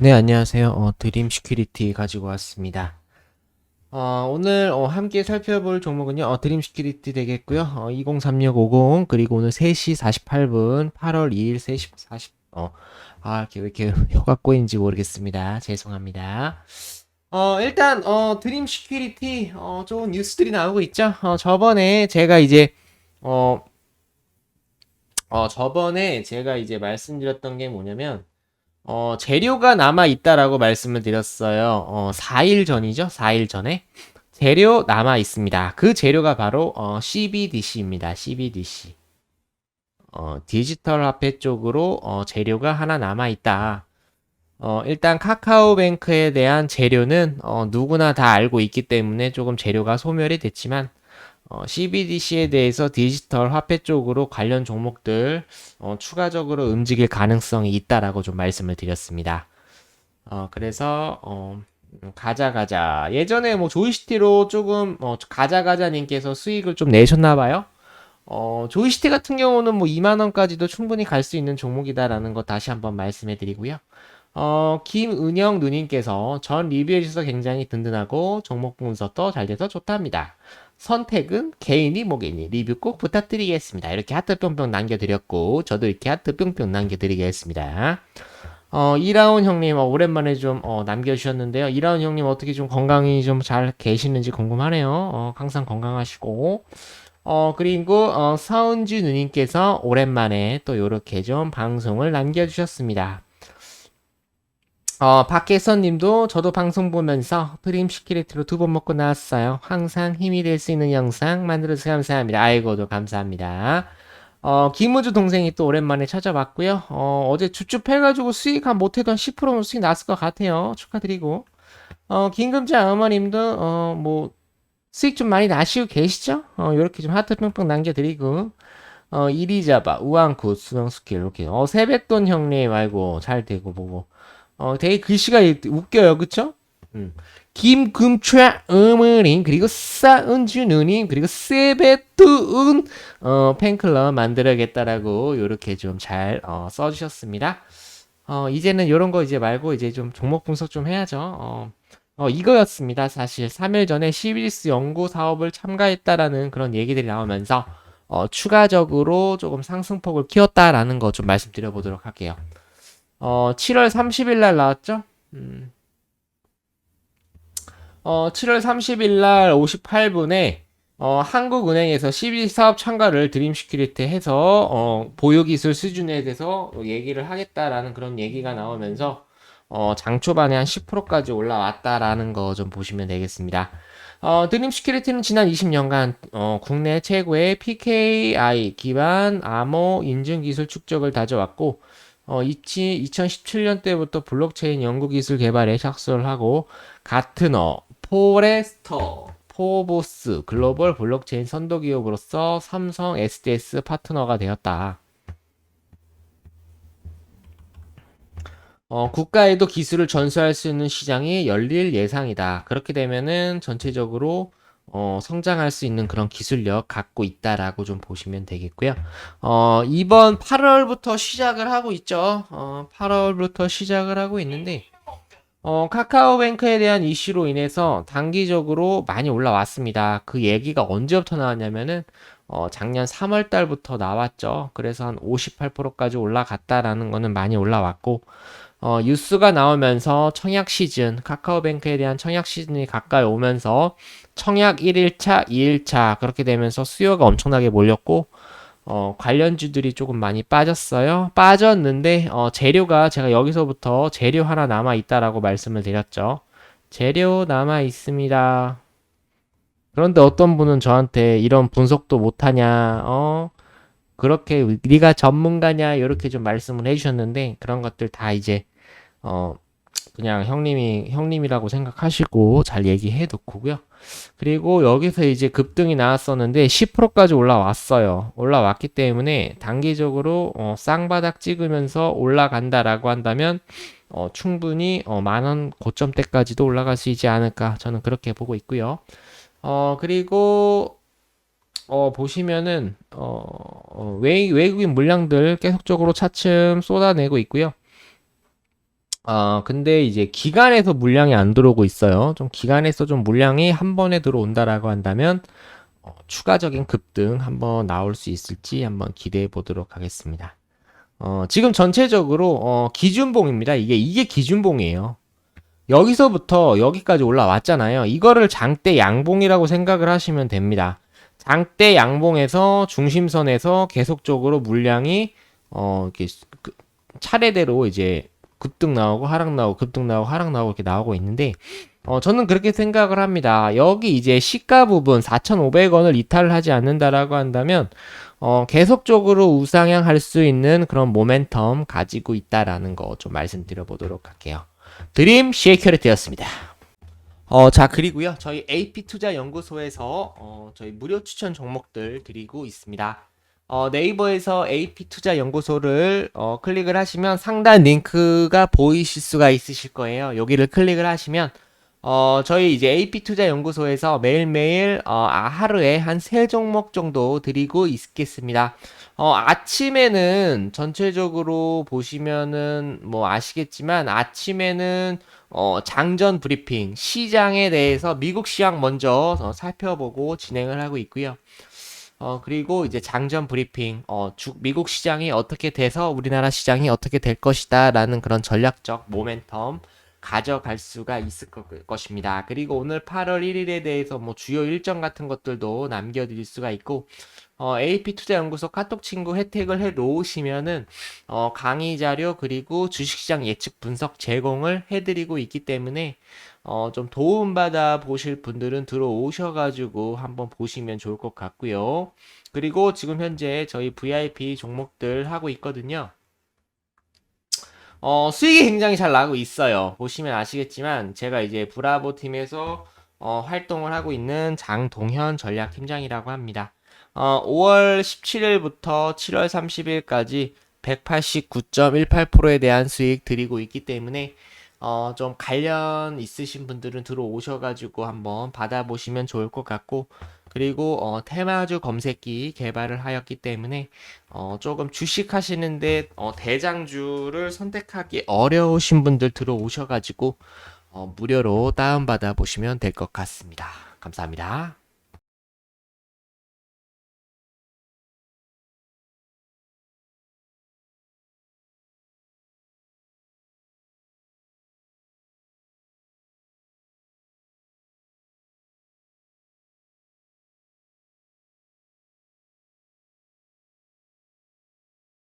네, 안녕하세요. 어, 드림 시큐리티 가지고 왔습니다. 어, 오늘 어, 함께 살펴볼 종목은요, 어, 드림 시큐리티 되겠고요. 어, 203650 그리고 오늘 3시 48분 8월 2일 3시 40 어, 아, 이렇게 왜 이렇게 혀가 꼬인지 모르겠습니다. 죄송합니다. 어, 일단 어, 드림 시큐리티 어, 좋은 뉴스들이 나오고 있죠. 어, 저번에 제가 이제 어, 어, 저번에 제가 이제 말씀드렸던 게 뭐냐면 어, 재료가 남아 있다라고 말씀을 드렸어요. 어, 4일 전이죠? 4일 전에. 재료 남아 있습니다. 그 재료가 바로 어, CBDC입니다. CBDC. 어, 디지털 화폐 쪽으로 어, 재료가 하나 남아 있다. 어, 일단 카카오뱅크에 대한 재료는 어, 누구나 다 알고 있기 때문에 조금 재료가 소멸이 됐지만 어, CBDC에 대해서 디지털 화폐 쪽으로 관련 종목들 어, 추가적으로 움직일 가능성이 있다라고 좀 말씀을 드렸습니다. 어, 그래서 어, 음, 가자 가자 예전에 뭐 조이시티로 조금 어, 가자 가자님께서 수익을 좀 내셨나 봐요. 어, 조이시티 같은 경우는 뭐 2만 원까지도 충분히 갈 수 있는 종목이다라는 거 다시 한번 말씀해 드리고요. 어, 김은영 누님께서 전 리뷰해 주셔서 굉장히 든든하고 종목 분석도 잘 돼서 좋답니다. 선택은 개인이 뭐겠니 리뷰 꼭 부탁드리겠습니다. 이렇게 하트 뿅뿅 남겨드렸고 저도 이렇게 하트 뿅뿅 남겨드리겠습니다. 어, 이라운 형님 어, 오랜만에 좀 어, 남겨주셨는데요. 이라운 형님 어떻게 좀 건강히 좀잘 계시는지 궁금하네요. 어, 항상 건강하시고 어, 그리고 어, 서은주 누님께서 오랜만에 또 이렇게 좀 방송을 남겨주셨습니다. 어, 박혜선 님도 저도 방송 보면서 프림 시키레트로 두 번 먹고 나왔어요. 항상 힘이 될 수 있는 영상 만들어서 감사합니다. 아이고도 감사합니다. 어, 김우주 동생이 또 오랜만에 찾아봤고요. 어, 어제 쭈쭈해가지고 수익 한 못해도 한 10%는 수익 났을 것 같아요. 축하드리고. 어, 김금자 어머님도, 어, 뭐, 수익 좀 많이 나시고 계시죠? 어, 요렇게 좀 하트 뿅뿅 남겨드리고. 어, 이리자바, 우앙쿠, 수능스킬, 이렇게. 어, 세뱃돈 형님, 아이고, 잘 되고 보고. 어, 되게 글씨가 웃겨요. 그쵸? 음. 김금최 어머님 그리고 싸은주 누님 그리고 세베뚜은 어, 팬클럽 만들어야겠다라고 요렇게 좀 잘 어, 써주셨습니다. 어, 이제는 요런 거 이제 말고 이제 좀 종목 분석 좀 해야죠. 어, 어, 이거였습니다. 사실 3일 전에 시비리스 연구 사업을 참가했다라는 그런 얘기들이 나오면서 어, 추가적으로 조금 상승폭을 키웠다라는 거 좀 말씀드려 보도록 할게요. 어, 7월 30일 날 나왔죠? 음. 어, 7월 30일 날 58분에 어, 한국은행에서 CB 사업 참가를 드림 시큐리티 해서 어, 보유 기술 수준에 대해서 얘기를 하겠다라는 그런 얘기가 나오면서 어, 장 초반에 한 10%까지 올라왔다라는 거 좀 보시면 되겠습니다. 어, 드림 시큐리티는 지난 20년간 어, 국내 최고의 PKI 기반 암호 인증 기술 축적을 다져왔고 어, 2017년 때부터 블록체인 연구 기술 개발에 착수를 하고 가트너, 포레스터, 포보스, 글로벌 블록체인 선도 기업으로서 삼성 SDS 파트너가 되었다. 어, 국가에도 기술을 전수할 수 있는 시장이 열릴 예상이다. 그렇게 되면은 전체적으로 어, 성장할 수 있는 그런 기술력 갖고 있다라고 좀 보시면 되겠고요. 어, 이번 8월부터 시작을 하고 있죠. 어, 8월부터 시작을 하고 있는데, 어, 카카오뱅크에 대한 이슈로 인해서 단기적으로 많이 올라왔습니다. 그 얘기가 언제부터 나왔냐면은, 어, 작년 3월 달부터 나왔죠. 그래서 한 58%까지 올라갔다라는 거는 많이 올라왔고, 어, 뉴스가 나오면서 청약 시즌, 카카오뱅크에 대한 청약 시즌이 가까이 오면서 청약 1일차, 2일차 그렇게 되면서 수요가 엄청나게 몰렸고 어, 관련주들이 조금 많이 빠졌어요. 빠졌는데 어, 재료가 제가 여기서부터 재료 하나 남아 있다라고 말씀을 드렸죠. 재료 남아 있습니다. 그런데 어떤 분은 저한테 이런 분석도 못하냐, 어, 그렇게 네가 전문가냐 이렇게 좀 말씀을 해주셨는데 그런 것들 다 이제 어 그냥 형님이 형님이라고 생각하시고 잘 얘기해 놓고요. 그리고 여기서 이제 급등이 나왔었는데 10%까지 올라왔어요. 올라왔기 때문에 단기적으로 어, 쌍바닥 찍으면서 올라간다라고 한다면 어, 충분히 어, 만원 고점대까지도 올라갈 수 있지 않을까 저는 그렇게 보고 있고요. 어 그리고 어 보시면은 어, 어 외, 외국인 물량들 계속적으로 차츰 쏟아내고 있고요. 어, 근데 이제 기간에서 물량이 안 들어오고 있어요. 좀 기간에서 좀 물량이 한 번에 들어온다라고 한다면 어, 추가적인 급등 한번 나올 수 있을지 한번 기대해 보도록 하겠습니다. 어, 지금 전체적으로 어, 기준봉입니다. 이게 이게 기준봉이에요. 여기서부터 여기까지 올라왔잖아요. 이거를 장대 양봉이라고 생각을 하시면 됩니다. 장대 양봉에서 중심선에서 계속적으로 물량이 어 이렇게 그 차례대로 이제 급등 나오고 하락 나오고 급등 나오고 하락 나오고 이렇게 나오고 있는데 어 저는 그렇게 생각을 합니다. 여기 이제 시가 부분 4,500원을 이탈을 하지 않는다라고 한다면 어 계속적으로 우상향 할 수 있는 그런 모멘텀 가지고 있다라는 거 좀 말씀드려 보도록 할게요. 드림 시큐리티였습니다. 어, 자, 그리고요. 저희 AP 투자 연구소에서 어, 저희 무료 추천 종목들 드리고 있습니다. 어, 네이버에서 AP 투자 연구소를 어, 클릭을 하시면 상단 링크가 보이실 수가 있으실 거예요. 여기를 클릭을 하시면 어, 저희 이제 AP 투자 연구소에서 매일매일 어, 아, 하루에 한 세 종목 정도 드리고 있겠습니다. 어, 아침에는 전체적으로 보시면은 뭐 아시겠지만 아침에는 어, 장전 브리핑, 시장에 대해서 미국 시장 먼저 어, 살펴보고 진행을 하고 있고요. 어, 그리고 이제 장전 브리핑, 어, 주, 미국 시장이 어떻게 돼서 우리나라 시장이 어떻게 될 것이다 라는 그런 전략적 모멘텀 가져갈 수가 있을 것, 것입니다. 그리고 오늘 8월 1일에 대해서 뭐 주요 일정 같은 것들도 남겨드릴 수가 있고, 어, AP 투자연구소 카톡 친구 혜택을 해 놓으시면은, 어, 강의 자료 그리고 주식시장 예측 분석 제공을 해드리고 있기 때문에, 어, 좀 도움받아 보실 분들은 들어오셔가지고 한번 보시면 좋을 것 같고요. 그리고 지금 현재 저희 VIP 종목들 하고 있거든요. 어, 수익이 굉장히 잘 나고 있어요. 보시면 아시겠지만 제가 이제 브라보 팀에서 어, 활동을 하고 있는 장동현 전략팀장이라고 합니다. 어, 5월 17일부터 7월 30일까지 189.18%에 대한 수익 드리고 있기 때문에 어, 좀 관련 있으신 분들은 들어오셔가지고 한번 받아보시면 좋을 것 같고 그리고 어, 테마주 검색기 개발을 하였기 때문에 어, 조금 주식 하시는데 어, 대장주를 선택하기 어려우신 분들 들어오셔가지고 어, 무료로 다운받아 보시면 될 것 같습니다. 감사합니다.